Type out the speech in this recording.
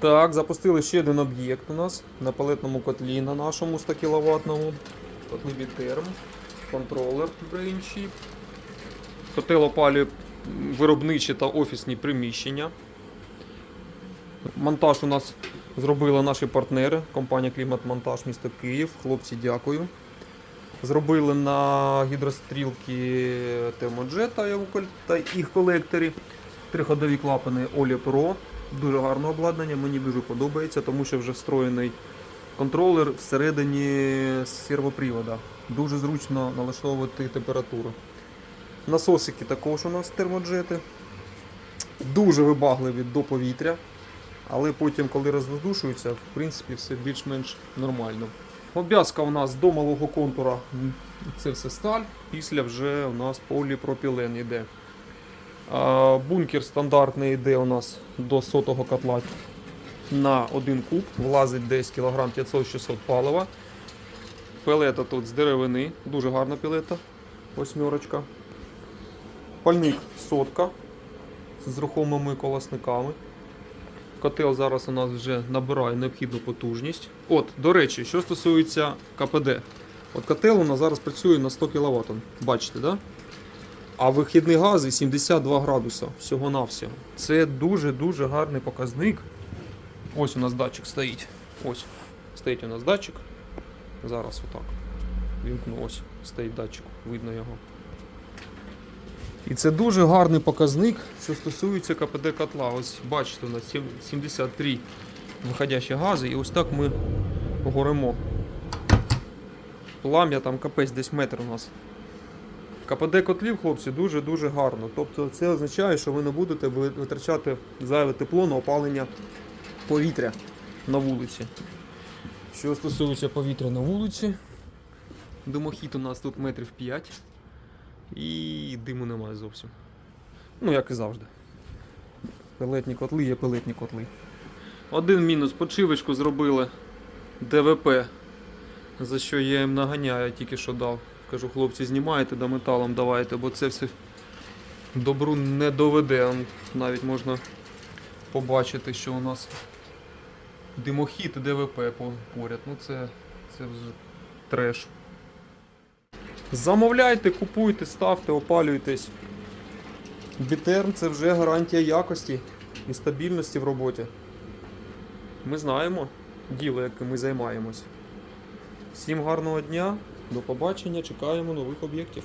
Так, запустили ще один об'єкт у нас на палетному котлі на нашому 100 кВт. Котлі Бітерм, контролер BrainChip. Котел опалює виробничі та офісні приміщення. Монтаж у нас зробили наші партнери, компанія Кліматмонтаж місто Київ. Хлопці, дякую. Зробили на гідрострілки Термоджет та їх колекторі. Триходові клапани Олі Pro. Дуже гарне обладнання, мені дуже подобається, тому що вже встроєний контролер всередині сервопривода. Дуже зручно налаштовувати температуру. Насосики також у нас термоджети. Дуже вибагливі до повітря. Але потім, коли розвоздушуються, в принципі, все більш-менш нормально. Обв'язка у нас до малого контура це все сталь, після вже у нас поліпропілен йде. Бункер стандартний йде у нас до сотого котла на один куб, влазить десь кілограм 500-600 палива. Пелета тут з деревини, дуже гарна пілета, восьмерочка. Пальник сотка з рухомими колосниками. Котел зараз у нас вже набирає необхідну потужність. От, до речі, що стосується КПД. От котел у нас зараз працює на 100 кВт. Бачите, да? А вихідний газ 82 градуса всього-навсього. Це дуже-дуже гарний показник. Ось у нас датчик стоїть. Ось. Стоїть у нас датчик. Зараз отак. Вімкну, ось стоїть датчик, видно його. І це дуже гарний показник, що стосується КПД котла. Ось бачите, у нас 73 виходящі гази, і ось так ми горимо. Плам'я там капець десь метр у нас. КПД котлів, хлопці, дуже-дуже гарно. Тобто це означає, що ви не будете витрачати зайве тепло на опалення повітря на вулиці. Що стосується повітря на вулиці, димохід у нас тут метрів 5 і диму немає зовсім. Ну, як і завжди. Пелетні котли є пелетні котли. Один мінус почивочку зробили ДВП, за що я їм наганяю, тільки що дав. Кажу, хлопці, знімайте да металом давайте, бо це все добру не доведе. Навіть можна побачити, що у нас димохід і ДВП поряд. Ну це, це вже треш. Замовляйте, купуйте, ставте, опалюйтесь. Бітерм це вже гарантія якості і стабільності в роботі. Ми знаємо діло, яким ми займаємось. Всім гарного дня, до побачення, чекаємо нових об'єктів.